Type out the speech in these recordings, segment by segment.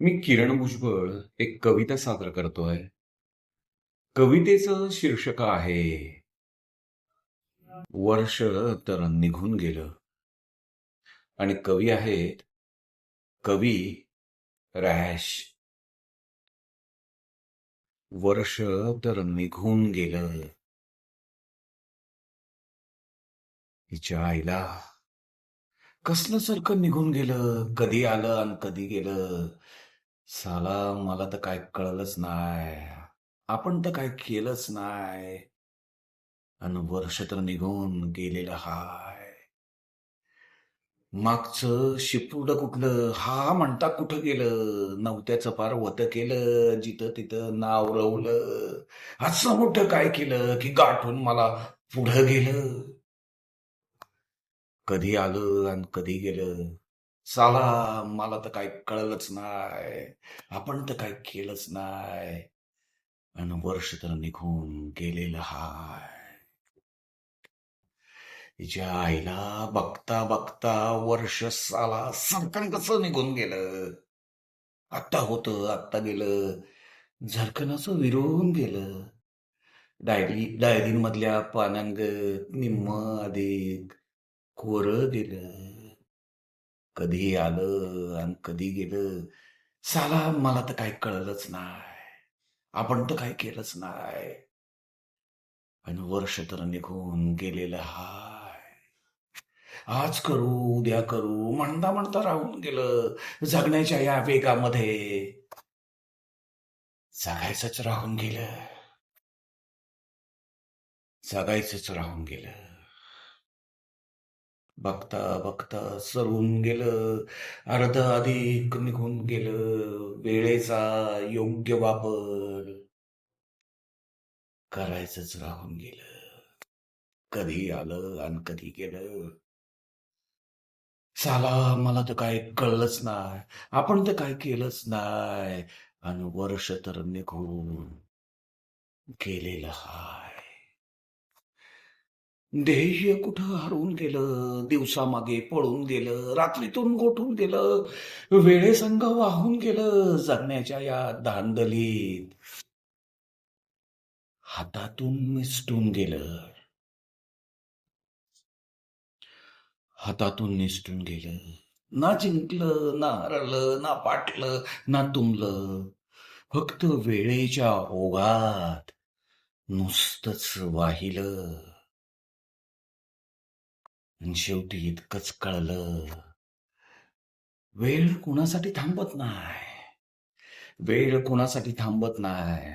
मी किरण भुजबळ एक कविता सादर करतोय. कवितेचं शीर्षक आहे वर्ष तर निघून गेलं. आणि कवी आहेत कवी रॅश. वर्ष तर निघून गेलं. तिच्या आईला कसलं सारखं निघून गेलं? कधी आलं आणि कधी गेलं? साला मला तर काय कळलंच नाही आपण तर काय केलंच नाही आणि वर्ष तर निघून गेलेलं हाय. मागचं शिपूड कुठलं? हा म्हणता कुठं गेलं? नव्हत्याचं पार वत केलं जिथं तिथं नाव रवलं. असं मोठं काय केलं की गाठून मला पुढं गेलं? कधी आलं आणि कधी गेलं? साला मला तर काय कळलंच नाही. आपण तर काय केलंच नाही. आणि वर्ष तर निघून गेलेलं हाय. तिच्या आईला बघता बघता वर्ष साला सरकन कसं निघून गेलं? आत्ता होतं आत्ता गेलं. झरकनाचं विरून गेलं. डायरी डायरीमधल्या पानांग निम्म अधिक कोर गेलं. कधी आलं आणि कधी गेलं साला मला तर काय कळलंच नाही. आपण तर काय केलंच नाही. आणि वर्ष तर निघून गेलेलं हाय. आज करू उद्या करू म्हणता म्हणता राहून गेलं जगण्याच्या या वेगामध्ये. जगायचंच राहून गेलं. जगायचंच राहून गेलं. बघता बघता सरून गेलं. अर्ध अधिक निघून गेलं. वेळेचा योग्य वापर करायचंच राहून गेलं. कधी आलं आणि कधी गेलं. साला मला तर काय कळलंच नाही. आपण तर काय केलंच नाही. आणि वर्ष तर निघून गेलेलं हाय. ध्येय कुठं हरवून गेलं? दिवसामागे पळून गेलं रात्रीतून गोठून गेलं वेळेसंग वाहून गेलं जगण्याच्या या दांडलीत हातातून निसटून गेलं. हातातून निसटून गेलं. ना जिंकलं ना हरलं ना पाटलं ना तुंबलं फक्त वेळेच्या ओघात नुसतंच वाहिलं. आणि शेवटी इतकंच कळलं. वेळ कुणासाठी थांबत नाही. वेळ कुणासाठी थांबत नाही.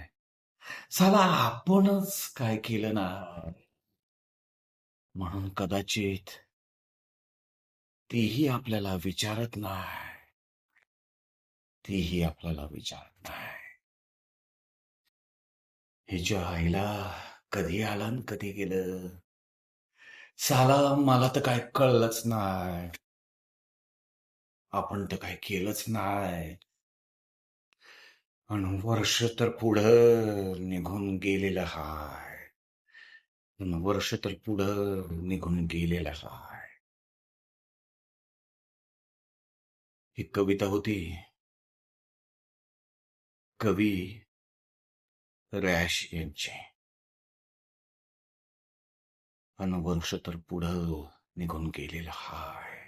साला आपणच काय केलं ना? म्हणून कदाचित तीही आपल्याला विचारत नाही. तीही आपल्याला विचारत नाही. हिच्या आईला कधी आला आणि कधी गेलं? साला मला तर काय कळलंच नाही. आपण तर काय केलंच नाही. आणि वर्ष तर पुढं निघून गेलेलं हाय. वर्ष तर पुढं निघून गेलेलं हाय. ही कविता होती. कवी रॅश यांची. आणि वर्ष तर पुढं निघून गेलेला हाय.